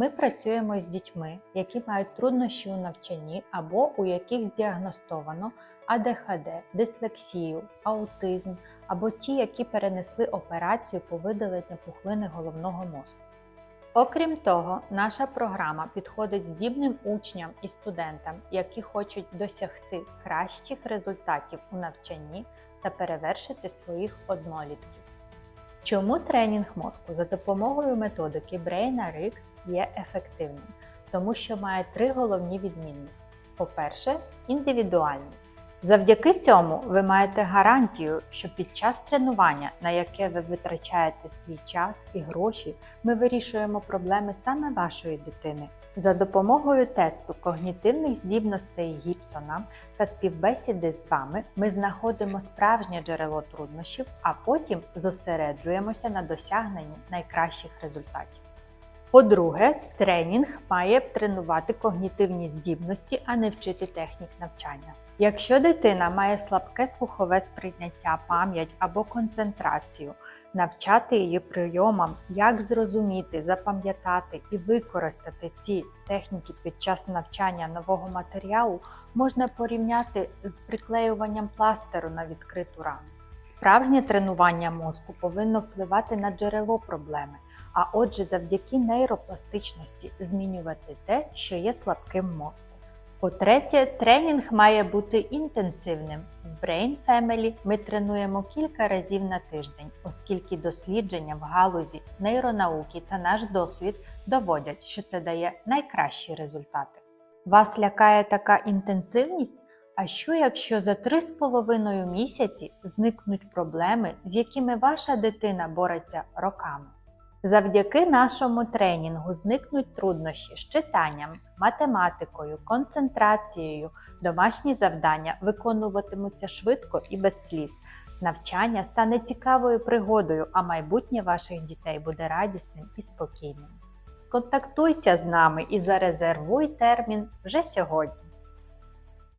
Ми працюємо з дітьми, які мають труднощі у навчанні або у яких здіагностовано АДХД, дислексію, аутизм або ті, які перенесли операцію по видаленню пухлини головного мозку. Окрім того, наша програма підходить здібним учням і студентам, які хочуть досягти кращих результатів у навчанні та перевершити своїх однолітків. Чому тренінг мозку за допомогою методики BrainRx є ефективним? Тому що має три головні відмінності. По-перше, індивідуальний. Завдяки цьому ви маєте гарантію, що під час тренування, на яке ви витрачаєте свій час і гроші, ми вирішуємо проблеми саме вашої дитини. За допомогою тесту когнітивних здібностей Гібсона та співбесіди з вами ми знаходимо справжнє джерело труднощів, а потім зосереджуємося на досягненні найкращих результатів. По-друге, тренінг має тренувати когнітивні здібності, а не вчити технік навчання. Якщо дитина має слабке слухове сприйняття, пам'ять або концентрацію, навчати її прийомам, як зрозуміти, запам'ятати і використати ці техніки під час навчання нового матеріалу можна порівняти з приклеюванням пластеру на відкриту рану. Справжнє тренування мозку повинно впливати на джерело проблеми, а отже, завдяки нейропластичності змінювати те, що є слабким мозком. По-третє, тренінг має бути інтенсивним. В Brain Family ми тренуємо кілька разів на тиждень, оскільки дослідження в галузі нейронауки та наш досвід доводять, що це дає найкращі результати. Вас лякає така інтенсивність? А що якщо за 3,5 місяці зникнуть проблеми, з якими ваша дитина бореться роками? Завдяки нашому тренінгу зникнуть труднощі з читанням, математикою, концентрацією, домашні завдання виконуватимуться швидко і без сліз. Навчання стане цікавою пригодою, а майбутнє ваших дітей буде радісним і спокійним. Сконтактуйся з нами і зарезервуй термін вже сьогодні.